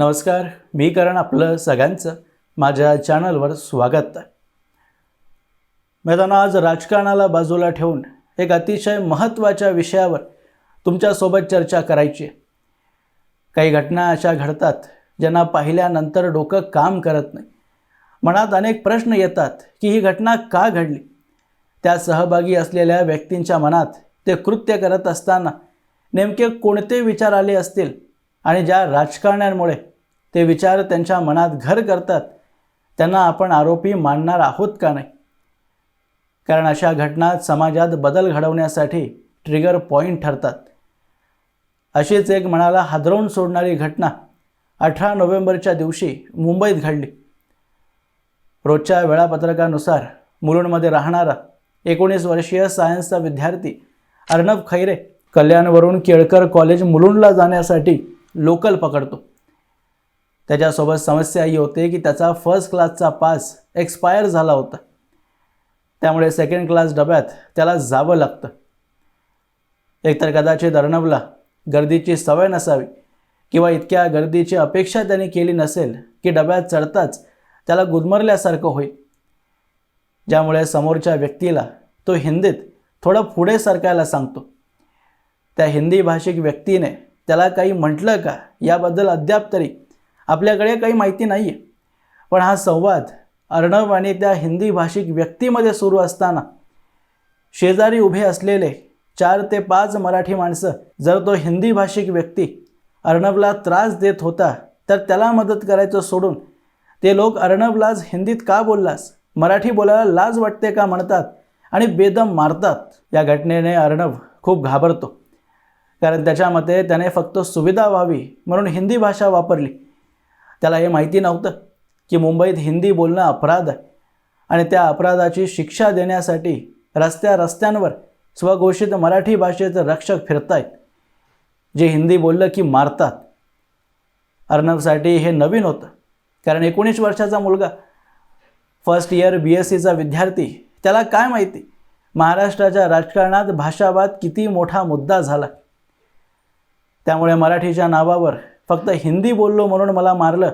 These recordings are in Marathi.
नमस्कार मी करण आपलं सगळ्यांचं. माझ्या चॅनलवर स्वागत. आहे मैदाना आज राजकारणाला बाजूला ठेवून एक अतिशय महत्त्वाच्या विषयावर तुमच्यासोबत चर्चा करायची आहे. काही घटना अशा घडतात ज्यांना पाहिल्यानंतर डोकं काम करत नाही. मनात अनेक प्रश्न येतात की ही घटना का घडली? त्या सहभागी असलेल्या व्यक्तींच्या मनात ते कृत्य करत असताना नेमके कोणते विचार आले असतील? आणि ज्या राजकारण्यांमुळे ते विचार त्यांच्या मनात घर करतात त्यांना आपण आरोपी मानणार आहोत का नाही? कारण अशा घटना समाजात बदल घडवण्यासाठी ट्रिगर पॉईंट ठरतात. अशीच एक मनाला हादरवून सोडणारी घटना अठरा नोव्हेंबरच्या दिवशी मुंबईत घडली. रोजच्या वेळापत्रकानुसार मुलुंडमध्ये राहणारा एकोणीस वर्षीय सायन्सचा विद्यार्थी अर्णब खैरे कल्याणवरून केळकर कॉलेज मुलुंडला जाण्यासाठी लोकल पकडतो. त्याच्यासोबत समस्या ही होते की त्याचा फर्स्ट क्लासचा पास एक्सपायर झाला होता. त्यामुळे सेकंड क्लास डब्यात त्याला जावं लागतं. एकतर कदाचित अर्णवला गर्दीची सवय नसावी किंवा इतक्या गर्दीची अपेक्षा त्याने केली नसेल की डब्यात चढताच त्याला गुदमरल्यासारखं होईल. ज्यामुळे समोरच्या व्यक्तीला तो हिंदीत थोडं पुढे सरकायला सांगतो. त्या हिंदी भाषिक व्यक्तीने त्याला काही म्हटलं का? याबद्दल अद्याप तरी आपल्याकडे काही माहिती नाही आहे पण हा संवाद अर्णव आणि त्या हिंदी भाषिक व्यक्तीमध्ये सुरू असताना शेजारी उभे असलेले चार ते पाच मराठी माणसं जर तो हिंदी भाषिक व्यक्ती अर्णवला त्रास देत होता तर त्याला मदत करायचं सोडून ते लोक अर्णवलाच हिंदीत का बोललास? मराठी बोलायला लाज वाटते का म्हणतात आणि बेदम मारतात. या घटनेने अर्णव खूप घाबरतो. कारण त्याच्यामध्ये त्याने फक्त सुविधा व्हावी म्हणून हिंदी भाषा वापरली. त्याला हे माहिती नव्हतं की मुंबईत हिंदी बोलणं अपराध आहे आणि त्या अपराधाची शिक्षा देण्यासाठी रस्त्या रस्त्यांवर स्वघोषित मराठी भाषेचं रक्षक फिरतायत जे हिंदी बोललं की मारतात. अर्णवसाठी हे नवीन होतं कारण एकोणीस वर्षाचा मुलगा फर्स्ट इयर बी एस सीचा विद्यार्थी त्याला काय माहिती? महाराष्ट्राच्या राजकारणात भाषावाद किती मोठा मुद्दा झाला. त्यामुळे मराठीच्या नावावर फक्त हिंदी बोललो म्हणून मला मारलं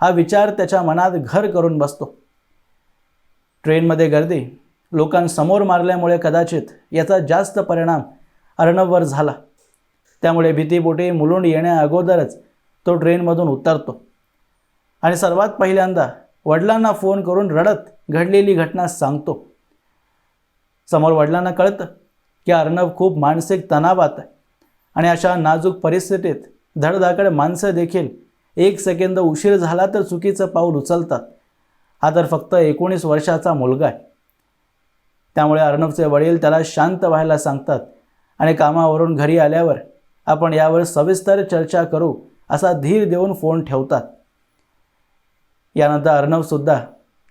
हा विचार त्याच्या मनात घर करून बसतो. ट्रेनमध्ये गर्दी लोकांसमोर मारल्यामुळे कदाचित याचा जास्त परिणाम अर्णववर झाला. त्यामुळे भीतीपोटी मुलुंड येण्याअगोदरच तो ट्रेनमधून उतरतो. आणि सर्वात पहिल्यांदा वडिलांना फोन करून रडत घडलेली घटना सांगतो. समोर वडिलांना कळतं की अर्णव खूप मानसिक तणावात आहे आणि अशा नाजूक परिस्थितीत धडधाकड माणसं देखील एक सेकंद उशीर झाला तर चुकीचं पाऊल उचलतात. हा तर फक्त एकोणीस वर्षाचा मुलगा आहे. त्यामुळे अर्णवचे वडील त्याला शांत व्हायला सांगतात आणि कामावरून घरी आल्यावर आपण यावर सविस्तर चर्चा करू असा धीर देऊन फोन ठेवतात. यानंतर अर्णवसुद्धा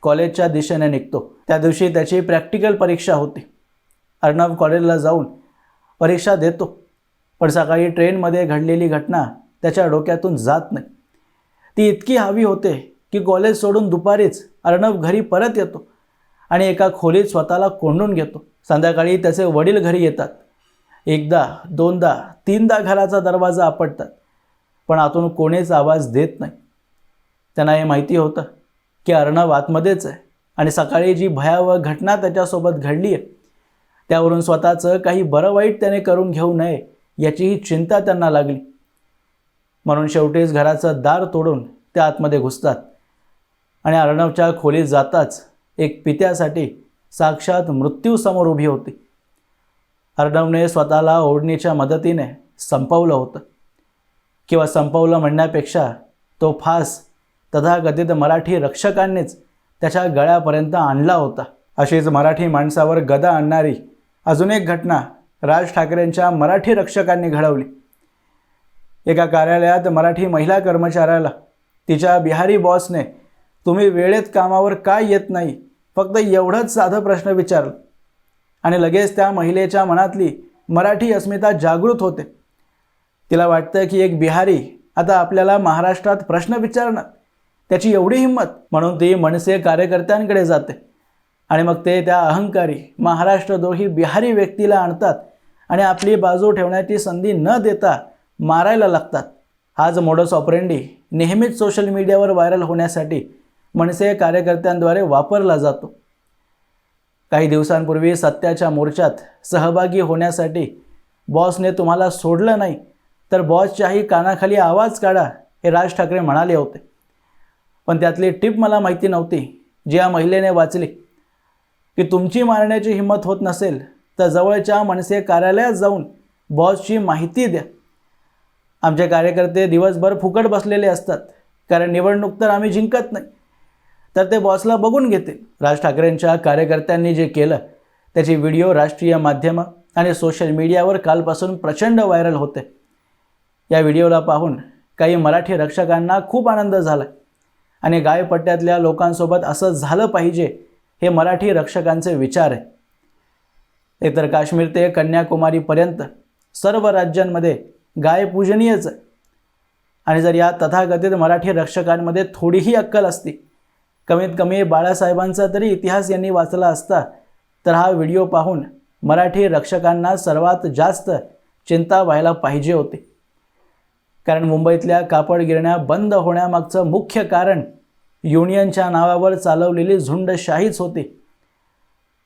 कॉलेजच्या दिशेने निघतो. त्या दिवशी त्याची प्रॅक्टिकल परीक्षा होती. अर्णव कॉलेजला जाऊन परीक्षा देतो. पण सकाळी ट्रेनमध्ये घडलेली घटना त्याच्या डोक्यातून जात नाही. ती इतकी हवी होते की कॉलेज सोडून दुपारीच अर्णव घरी परत येतो आणि एका खोलीत स्वतःला कोंडून घेतो. संध्याकाळी त्याचे वडील घरी येतात. एकदा दोनदा तीनदा घराचा दरवाजा आपटतात पण आतून कोणीच आवाज देत नाही. त्यांना हे माहिती होतं की अर्णव आतमध्येच आहे आणि सकाळी जी भयावह घटना त्याच्यासोबत घडली आहे त्यावरून स्वतःचं काही बरं वाईट त्याने करून घेऊ नये याचीही चिंता त्यांना लागली. म्हणून शेवटीच घराचं दार तोडून ते आतमध्ये घुसतात आणि अर्णवच्या खोलीत जाताच एक पित्यासाठी साक्षात मृत्यूसमोर उभी होती. अर्णवने स्वतःला ओढणीच्या मदतीने संपवलं होतं किंवा संपवलं म्हणण्यापेक्षा तो फास तथाकथित मराठी रक्षकांनीच त्याच्या गळ्यापर्यंत आणला होता. अशीच मराठी माणसावर गदा आणणारी अजून एक घटना राज ठाकरेंच्या मराठी रक्षकांनी घडवली. एका कार्यालयात मराठी महिला कर्मचाऱ्याला तिच्या बिहारी बॉसने तुम्ही वेळेत कामावर काय येत नाही फक्त एवढंच साधं प्रश्न विचारलं आणि लगेच त्या महिलेच्या मनातली मराठी अस्मिता जागृत होते. तिला वाटतं की एक बिहारी आता आपल्याला महाराष्ट्रात प्रश्न विचारणार. त्याची एवढी हिंमत म्हणून ती मनसे कार्यकर्त्यांकडे जाते. आणि मग ते त्या अहंकारी महाराष्ट्रद्रोही बिहारी व्यक्तीला आणतात. आणि आपली बाजू ठेवण्याची संधी न देता मारायला लागतात. हाच मोडस ऑपरेंडी नेहमीच सोशल मीडियावर व्हायरल होण्यासाठी मनसे कार्यकर्त्यांद्वारे वापरला जातो. काही दिवसांपूर्वी सत्याच्या मोर्चात सहभागी होण्यासाठी बॉसने तुम्हाला सोडलं नाही तर बॉसच्याही कानाखाली आवाज काढा हे राज ठाकरे म्हणाले होते. पण त्यातली टीप मला माहिती नव्हती जी या महिलेने वाचली. की तुमची मारण्याची हिंमत होत नसेल तर जवळच्या मनसे कार्यालयात जाऊन बॉसची माहिती द्या. आमचे कार्यकर्ते दिवसभर फुकट बसलेले असतात. कारण निवडणूक तर आम्ही जिंकत नाही. तर ते बॉसला बघून घेतील. राज ठाकरेंच्या कार्यकर्त्यांनी जे केलं त्याची व्हिडिओ राष्ट्रीय माध्यमं आणि सोशल मीडियावर कालपासून प्रचंड व्हायरल होते. या व्हिडिओला पाहून काही मराठी रक्षकांना खूप आनंद झाला. आणि गायपट्ट्यातल्या लोकांसोबत असं झालं पाहिजे हे मराठी रक्षकांचे विचार आहे. एकतर काश्मीर ते कन्याकुमारीपर्यंत सर्व राज्यांमध्ये गाय पूजनीयच आहे आणि जर या तथाकथित मराठी रक्षकांमध्ये थोडीही अक्कल असती कमीत कमी बाळासाहेबांचा तरी इतिहास यांनी वाचला असता तर हा व्हिडिओ पाहून मराठी रक्षकांना सर्वात जास्त चिंता व्हायला पाहिजे होती. कारण मुंबईतल्या कापड गिरण्या बंद होण्यामागचं मुख्य कारण युनियनच्या नावावर चालवलेली झुंडशाहीच होती.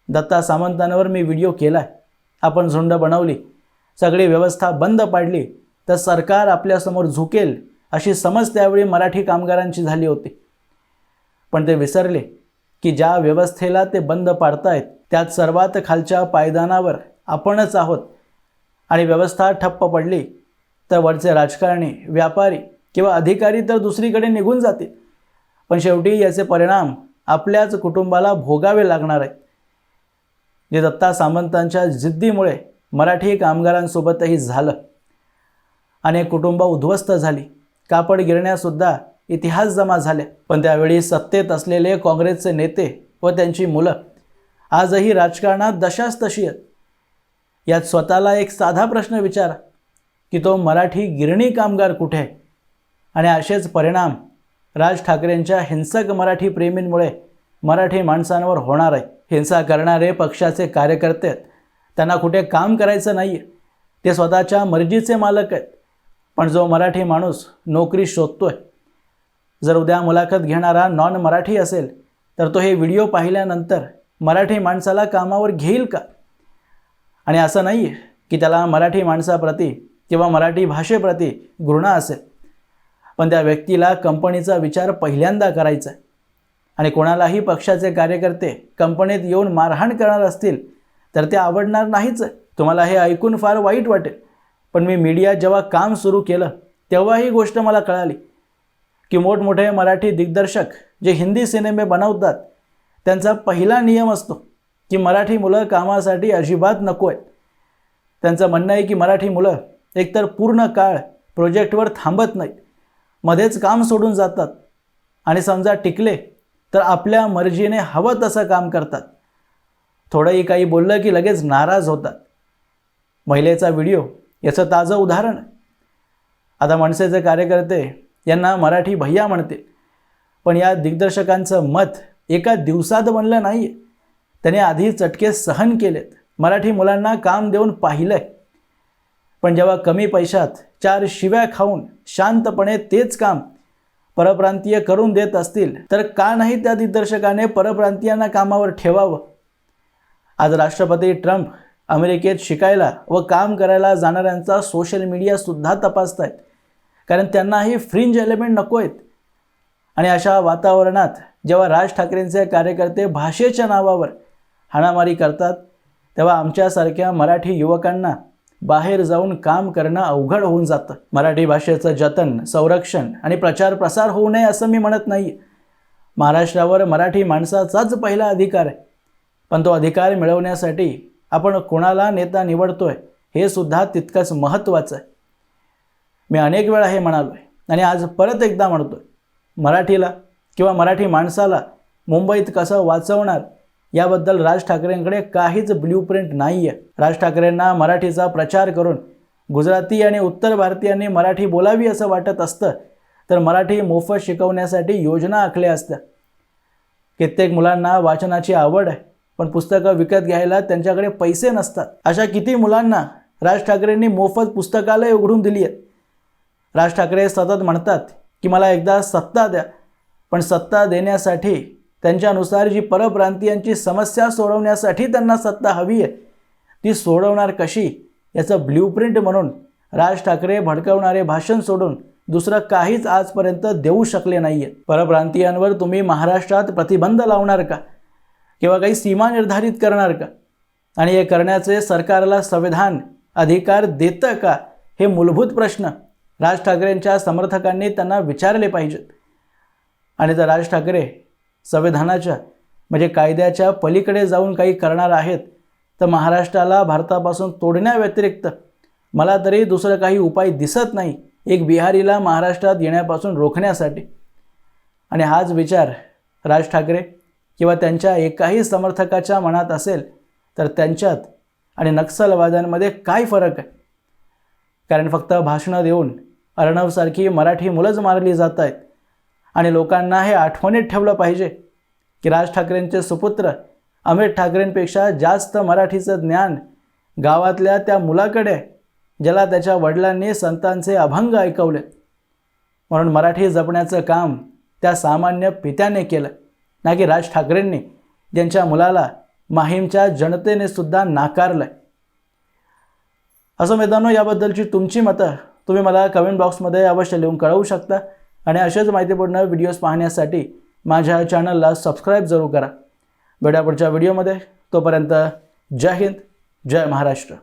दत्ता सामंतांवर मी व्हिडिओ केला आपण झुंड बनवली. सगळी व्यवस्था बंद पाडली. तर सरकार आपल्यासमोर झुकेल अशी समज त्यावेळी मराठी कामगारांची झाली होती. पण ते विसरले की ज्या व्यवस्थेला ते बंद पाडतायत त्यात सर्वात खालच्या पायदानावर आपणच आहोत. आणि व्यवस्था ठप्प पडली तर वरचे राजकारणी व्यापारी किंवा अधिकारी तर दुसरीकडे निघून जातील. पण शेवटी याचे परिणाम आपल्याच कुटुंबाला भोगावे लागणार आहेत. जे दत्ता सामंतांच्या जिद्दीमुळे मराठी कामगारांसोबतही झालं. अनेक कुटुंब उद्ध्वस्त झाली. कापड गिरण्यासुद्धा इतिहास जमा झाले. पण त्यावेळी सत्तेत असलेले काँग्रेसचे नेते व त्यांची मुलं आजही राजकारणात दशाच तशी आहेत. यात स्वतःला एक साधा प्रश्न विचारा की तो मराठी गिरणी कामगार कुठे आणि असेच परिणाम राज ठाकरेंच्या हिंसक मराठी प्रेमींमुळे मराठी माणसांवर होणार आहे. हिंसा करणारे पक्षाचे कार्यकर्ते आहेत. त्यांना कुठे काम करायचं नाही आहे ते स्वतःच्या मर्जीचे मालक आहेत. पण जो मराठी माणूस नोकरी शोधतोय जर उद्या मुलाखत घेणारा नॉन मराठी असेल तर तो हे व्हिडिओ पाहिल्यानंतर मराठी माणसाला कामावर घेईल का? आणि असं नाही आहे की त्याला मराठी माणसाप्रती किंवा मराठी भाषेप्रती घृणा असेल. पण त्या व्यक्तीला कंपनीचा विचार पहिल्यांदा करायचा आहे आणि कोणालाही पक्षाचे कार्यकर्ते कंपनीत येऊन मारहाण करणार असतील तर ते आवडणार नाहीच. आहे तुम्हाला हे ऐकून फार वाईट वाटेल. पण मी मीडियात जेव्हा काम सुरू केलं तेव्हा ही गोष्ट मला कळाली की मोठमोठे मराठी दिग्दर्शक जे हिंदी सिनेमे बनवतात त्यांचा पहिला नियम असतो की मराठी मुलं कामासाठी अजिबात नको आहेत त्यांचं म्हणणं आहे की मराठी मुलं एकतर पूर्ण काळ प्रोजेक्टवर थांबत नाहीत मध्येच काम सोडून जातात आणि समजा टिकले तर आपल्या मर्जीने हवं तसं काम करतात. थोडंही काही बोललं की लगेच नाराज होतात. महिलेचा व्हिडिओ याचं ताजं उदाहरण. आता मनसेचे कार्यकर्ते यांना मराठी भैया म्हणतील पण या दिग्दर्शकांचं मत एका दिवसात बनलं नाही. त्याने आधी चटके सहन केलेत. मराठी मुलांना काम देऊन पाहिलंय. पण जेव्हा कमी पैशात चार शिव्या खाऊन शांतपणे तेच काम परप्रांतीय करून देत असतील तर का नाही त्या दिग्दर्शकाने परप्रांतीयांना कामावर ठेवावं? आज राष्ट्रपती ट्रम्प अमेरिकेत शिकायला व काम करायला जाणाऱ्यांचा सोशल मीडियासुद्धा तपासत आहेत कारण त्यांनाही फ्रिंज एलिमेंट नको आहेत आणि अशा वातावरणात जेव्हा राज ठाकरेंचे कार्यकर्ते भाषेच्या नावावर हाणामारी करतात तेव्हा आमच्यासारख्या मराठी युवकांना बाहेर जाऊन काम करणं अवघड होऊन जातं. मराठी भाषेचं जतन संरक्षण आणि प्रचार प्रसार होऊ नये असं मी म्हणत नाही. महाराष्ट्रावर मराठी माणसाचाच पहिला अधिकार आहे. पण तो अधिकार मिळवण्यासाठी आपण कोणाला नेता निवडतोय हे सुद्धा तितकंच महत्त्वाचं आहे. मी अनेक वेळा हे म्हणालो आहे आणि आज परत एकदा म्हणतोय. मराठीला किंवा मराठी माणसाला मुंबईत कसं वाचवणार याबद्दल राज ठाकरेंकडे काहीच ब्ल्यू प्रिंट नाही आहे राज ठाकरेंना मराठीचा प्रचार करून गुजराती आणि उत्तर भारतीयांनी मराठी बोलावी असं वाटत असतं तर मराठी मोफत शिकवण्यासाठी योजना आखल्या असत्या. कित्येक मुलांना वाचनाची आवड आहे पण पुस्तकं विकत घ्यायला त्यांच्याकडे पैसे नसतात. अशा किती मुलांना राज ठाकरेंनी मोफत पुस्तकालय उघडून दिली आहेत. राज ठाकरे सतत म्हणतात की मला एकदा सत्ता द्या पण सत्ता देण्यासाठी त्यांच्यानुसार जी परप्रांतीयांची समस्या सोडवण्यासाठी त्यांना सत्ता हवी आहे ती सोडवणार कशी? याचं ब्ल्यूप्रिंट म्हणून राज ठाकरे भडकवणारे भाषण सोडून दुसरं काहीच आजपर्यंत देऊ शकले नाही आहे परप्रांतीयांवर तुम्ही महाराष्ट्रात प्रतिबंध लावणार का? किंवा काही सीमा निर्धारित करणार का? आणि हे करण्याचे सरकारला संविधान अधिकार देतं का? हे मूलभूत प्रश्न राज ठाकरेंच्या समर्थकांनी त्यांना विचारले पाहिजेत. आणि जर राज ठाकरे संविधानाच्या म्हणजे कायद्याच्या पलीकडे जाऊन काही करणार आहेत तर महाराष्ट्राला भारतापासून तोडण्याव्यतिरिक्त मला तरी दुसरं काही उपाय दिसत नाही एक बिहारीला महाराष्ट्रात येण्यापासून रोखण्यासाठी. आणि हाच विचार राज ठाकरे किंवा त्यांच्या एकाही समर्थकाच्या मनात असेल तर त्यांच्यात आणि नक्षलवाद्यांमध्ये काय फरक आहे? कारण फक्त भाषणं देऊन अर्णवसारखी मराठी मुलंच मारली जात आहेत. आणि लोकांना हे आठवणीत ठेवलं पाहिजे की राज ठाकरेंचे सुपुत्र अमित ठाकरेंपेक्षा जास्त मराठीचं ज्ञान गावातल्या त्या मुलाकडे ज्याला त्याच्या वडिलांनी संतांचे अभंग ऐकवले. म्हणून मराठी जपण्याचं काम त्या सामान्य पित्याने केलं. ना की राज ठाकरेंनी ज्यांच्या मुलाला माहीमच्या जनतेने सुद्धा नाकारलं असं मैदानो याबद्दलची तुमची मतं तुम्ही मला कमेंट बॉक्समध्ये अवश्य लिहून कळवू शकता. आणि अशाच माहितीपूर्ण व्हिडिओज पाहण्यासाठी माझ्या चॅनलला सबस्क्राईब जरूर करा. भेटा पुढच्या व्हिडिओमध्ये तोपर्यंत जय हिंद जय महाराष्ट्र.